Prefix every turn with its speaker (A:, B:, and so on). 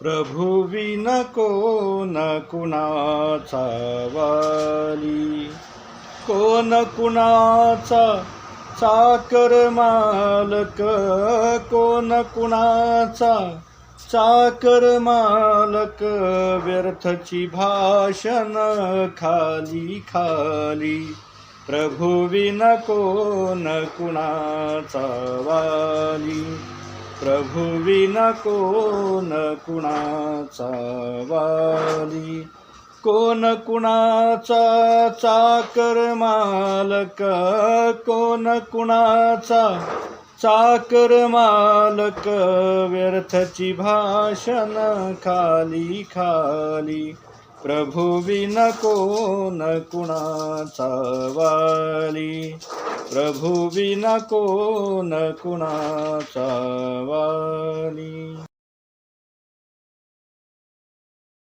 A: प्रभू win न कुणाचा वाली? कोण कुणाचा चाकर मालक? कोण कुणाचा चाकर मालक? व्यर्थची भाषण खाली खाली. प्रभू विन न कुणाचा वाली? प्रभू विन कोण कुणाचा वाली? कोण कुणाचा चाकर मालक? कोण कुणाचा चाकर मालक? व्यर्थची भाषण खाली खाली. प्रभू विन कोण कुणाचा वाली? प्रभू विन कोण कुणाचा वाली